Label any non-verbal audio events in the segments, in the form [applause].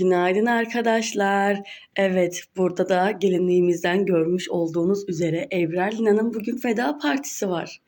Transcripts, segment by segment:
Günaydın arkadaşlar. Evet, burada da gelinliğimizden görmüş olduğunuz üzere Ebrar Lina'nın bugün veda partisi var.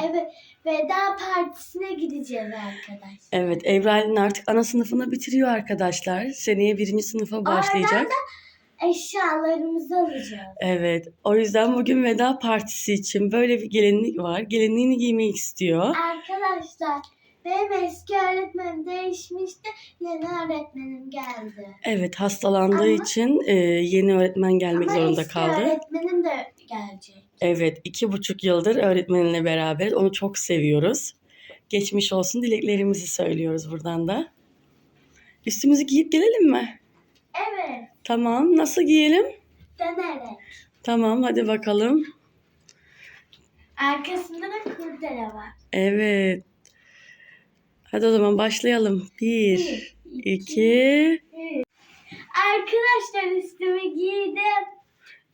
Evet, veda partisine gideceğiz arkadaşlar. Evet, Ebrar Lina artık ana sınıfını bitiriyor arkadaşlar. Seneye birinci sınıfa başlayacak. Oradan da eşyalarımızı alacağız. Evet, o yüzden bugün veda partisi için böyle bir gelinlik var. Gelinliğini giymek istiyor. Arkadaşlar, benim eski öğretmenim değişmişti. Yeni öğretmenim geldi. Evet, hastalandığı Ama- için e, yeni öğretmen gelmek Ama zorunda eski kaldı. öğretmenim de gelecek. Evet, iki buçuk yıldır öğretmeninle beraber onu çok seviyoruz. Geçmiş olsun dileklerimizi söylüyoruz buradan da. Üstümüzü giyip gelelim mi? Evet, Tamam, nasıl giyelim? dönerek. Tamam, hadi bakalım. Arkasında da kurdele var. Evet. Hadi o zaman başlayalım. Bir, iki. Arkadaşlar üstümü giydim.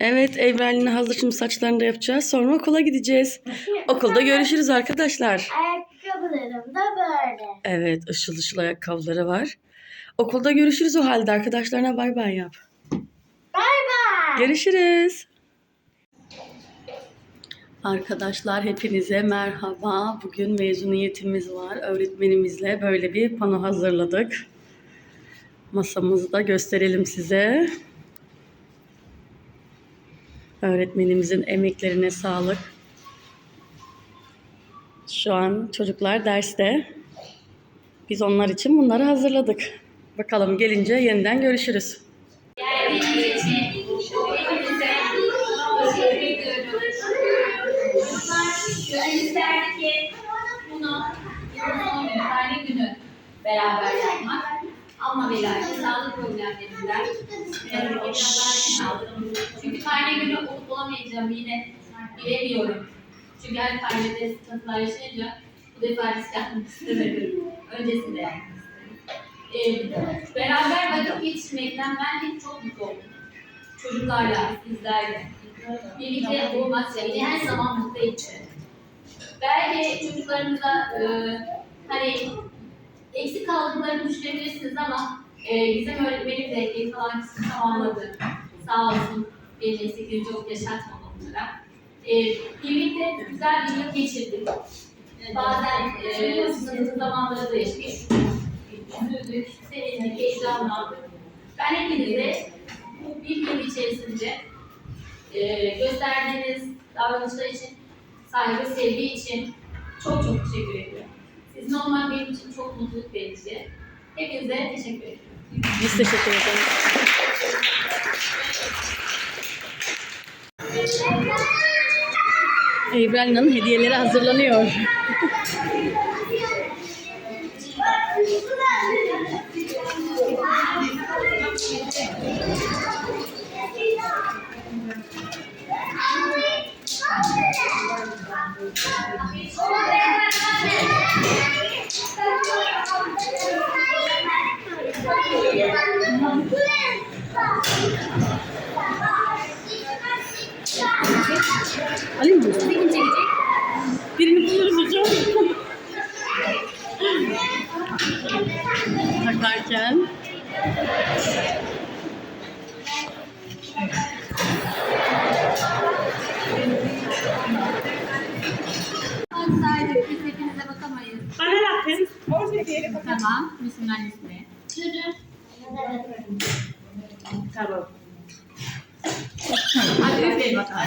Evet, Evrel'in hazır şimdi saçlarını da yapacağız. Sonra okula gideceğiz. [laughs] Okulda görüşürüz arkadaşlar. Ayakkabılarım da böyle. Evet, ışıl ışıl ayakkabıları var. Okulda görüşürüz o halde. Arkadaşlarına bay bay yap. Bay bay. Görüşürüz. Arkadaşlar hepinize merhaba. Bugün mezuniyetimiz var. Öğretmenimizle böyle bir pano hazırladık. Masamızı da gösterelim size. Öğretmenimizin emeklerine sağlık. Şu an çocuklar derste. Biz onlar için bunları hazırladık. Bakalım gelince yeniden görüşürüz. Geldiğiniz beraber yapmak. Ama ve lakin sağlık problemlerinden biraz ekranlardan aldım. Çünkü karne günü olup olamayacağımı yine bilemiyorum. Çünkü her karnede sıkıntılar yaşayınca bu defa risk yapmak istemedim. Öncesinde yapmak istedim. Ee, beraber vakit geçirmekten ben hep çok mutlu oldum. Çocuklarla, sizlerle. Birlikte olmak beni her zaman mutlu etti. Belki çocuklarımıza e, hani eksik kaldıklarını düşünebilirsiniz ama e, bizim öğretmenim de geri kalan kısmı tamamladı. Sağ olsun beni eksikleri çok yaşatmadı onlara. E, birlikte güzel bir yıl geçirdik. Bazen e, sıkıntı zamanları da yaşadık üzüldük, sevindik, heyecanlandık. Ben hepinize bu bir yıl içerisinde e, gösterdiğiniz davranışlar için, saygı, sevgi için çok çok teşekkür ediyorum. Sizin olmak benim için çok mutluluk verici. Hepinize teşekkür ediyorum. Biz teşekkür ederiz. Ebral'ın hediyeleri hazırlanıyor. [laughs] Çekecek? Birini buluruz hocam. Takarken. Sadece diyelim. Tamam. Bismillahirrahmanirrahim. Tamam. Hadi üfleyin bakalım.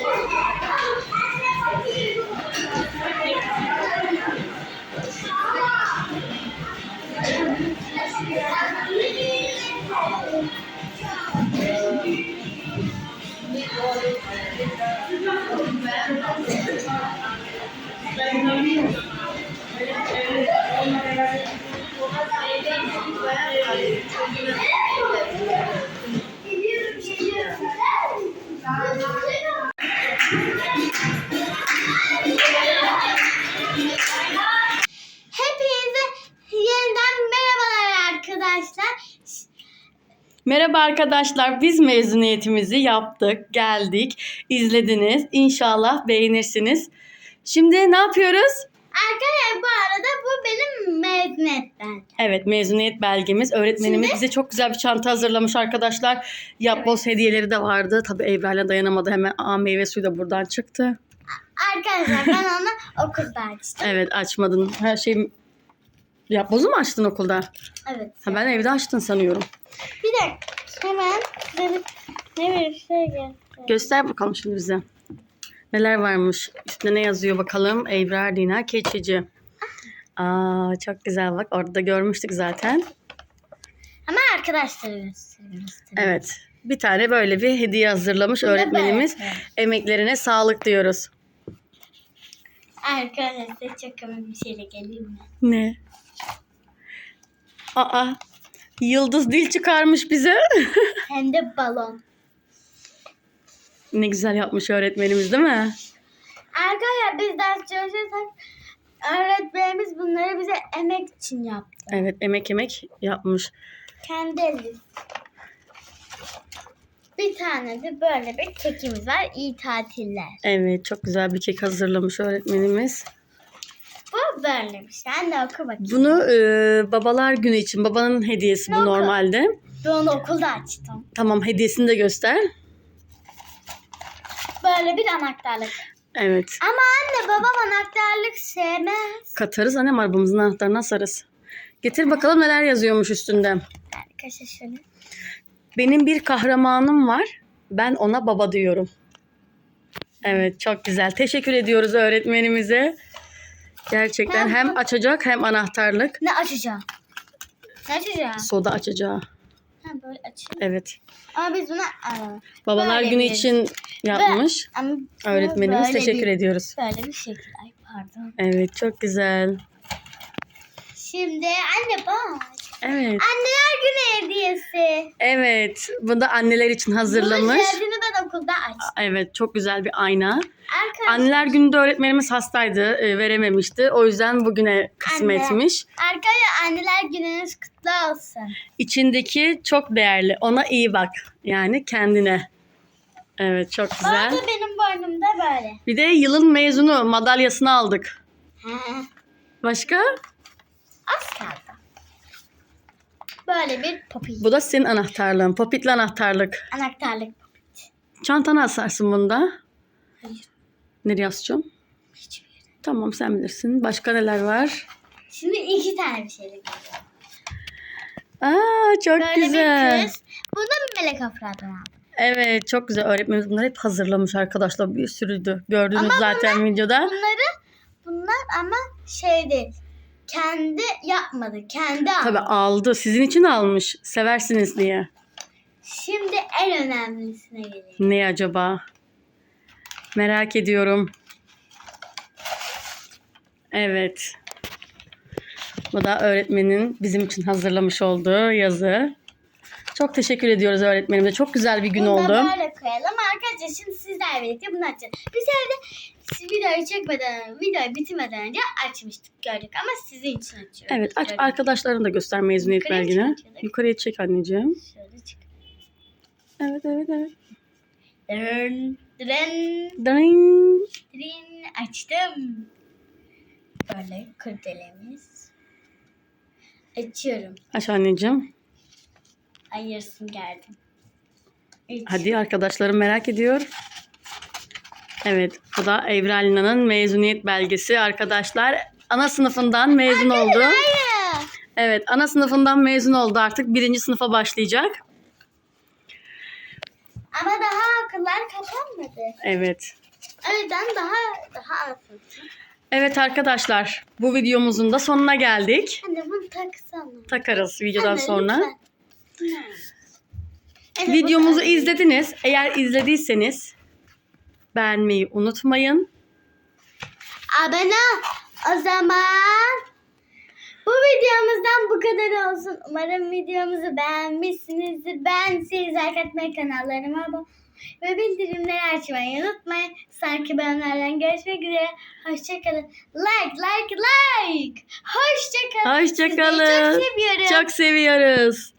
Thank you. Merhaba arkadaşlar. Biz mezuniyetimizi yaptık, geldik, izlediniz. İnşallah beğenirsiniz. Şimdi ne yapıyoruz? Arkadaşlar bu arada bu benim mezuniyet belgem. Evet mezuniyet belgemiz. Öğretmenimiz Şimdi- bize çok güzel bir çanta hazırlamış arkadaşlar. Yapboz hediyeleri de vardı. Tabii Evra'yla dayanamadı. Hemen Aa, meyve suyu da buradan çıktı. Arkadaşlar ben onu okulda açtım. Evet açmadın. Her şey yapbozu mu açtın okulda? Evet. Ha, ben evde açtın sanıyorum. Bir dakika. Hemen bir, ne bir şey gel. Göster bakalım şimdi bize. Neler varmış? Üstüne ne yazıyor bakalım? Ebrar Dina Keçici. Aa çok güzel bak. Orada da görmüştük zaten. Ama gösteriyoruz. Evet. Bir tane böyle bir hediye hazırlamış öğretmenimiz. Emeklerine sağlık diyoruz. Arkadaşlar çok komik bir şeyle geleyim mi? Ne? Aa. Yıldız dil çıkarmış bize. [laughs] Hem de balon. ne güzel yapmış öğretmenimiz değil mi? Arkadaşlar biz ders çalışırsak öğretmenimiz bunları bize emek için yaptı. Evet emek emek yapmış. Kendi eli. Bir tane de böyle bir kekimiz var. İyi tatiller. Evet çok güzel bir kek hazırlamış öğretmenimiz. Bu bir şey. Anne oku bakayım. Bunu e, babalar günü için babanın hediyesi bu Bakın. normalde. Ben onu okulda açtım. Tamam hediyesini de göster. Böyle bir anahtarlık. Evet. Ama anne babam anahtarlık sevmez. Katarız annem arabamızın anahtarını asarız. Getir bakalım neler yazıyormuş üstünde. Arkadaşlar şöyle. Benim bir kahramanım var. Ben ona baba diyorum. Evet çok güzel. Teşekkür ediyoruz öğretmenimize. Gerçekten hem açacak hem anahtarlık. Ne açacağım? Ne açacağım? Soda açacağı. Ha böyle açayım. Evet. Ama biz buna aa, Babalar Böyle günü bir- için yapmış. ama Öğretmenimiz böyle teşekkür bir, ediyoruz. Böyle bir şekil. Ay pardon. Evet çok güzel. Şimdi anne bak. Evet. Anneler günü hediyesi. Evet. Bu da anneler için Bunun hazırlamış. şeridini ben okulda açtım. Evet çok güzel bir ayna. Arkadaşlar, Anneler gününde öğretmenimiz hastaydı. e, verememişti. O yüzden bugüne kısmetmiş. arkadaşlar anneler gününüz kutlu olsun. İçindeki çok değerli. Ona iyi bak. Yani kendine. Evet çok güzel. arada benim boynumda böyle. Bir de yılın mezunu madalyasını aldık. Başka? az kaldı. Böyle bir popi. Bu da senin anahtarlığın. Popitli anahtarlık. Anahtarlık. Çantana asarsın bunda. Hayır. Nereye asacağım? Hiçbir yere. Tamam sen bilirsin. Başka neler var? Şimdi iki tane bir şeyle geliyor. Aa çok Böyle güzel. bir kız. Bunu da Melek Afra'dan aldım. Evet çok güzel. Öğretmenimiz bunları hep hazırlamış arkadaşlar. Bir sürüydü. Gördünüz Ama zaten videoda. Bunları bunlar ama şey değil. Kendi yapmadı. Kendi aldı. Tabii aldı. Sizin için almış. Seversiniz diye. Şimdi en önemlisine geliyor. Ne acaba? Merak ediyorum. Evet. Bu da öğretmenin bizim için hazırlamış olduğu yazı. Çok teşekkür ediyoruz öğretmenimize. Çok güzel bir gün Bunu da oldu. böyle koyalım. Arkadaşlar şimdi sizlerle birlikte bunu açacağız. Biz evde siz videoyu çekmeden, videoyu bitirmeden önce açmıştık gördük ama sizin için açıyoruz. Evet aç Gördük. arkadaşlarına da göster mezuniyet Yukarıya belgeni. çekiyorduk? Yukarıya çek anneciğim. Şöyle çık. Evet evet evet. Dırın, dırın, dırın. Açtım. Böyle kurdelemiz. Açıyorum. Aç anneciğim. Geldim. Üç. Hadi arkadaşlarım merak ediyor. Evet bu da Evra Lina'nın mezuniyet belgesi arkadaşlar. Ana sınıfından mezun oldu. Hayır. Evet ana sınıfından mezun oldu artık. Birinci sınıfa başlayacak. Ama daha okullar kapanmadı. Evet. O yüzden daha daha az. Evet arkadaşlar bu videomuzun da sonuna geldik. Anne bunu taksana. Takarız videodan Anne, sonra. lütfen. Videomuzu izlediniz. Eğer izlediyseniz beğenmeyi unutmayın. Abone. O zaman bu videomuzdan bu kadar olsun. Umarım videomuzu beğenmişsinizdir. Beğendiyseniz like atmayı, kanallarıma abone ve bildirimleri açmayı unutmayın. Sonraki bölümlerden görüşmek üzere. Hoşçakalın. Like, like, like. Hoşçakalın. Hoşçakalın. Çok seviyorum. Çok seviyoruz.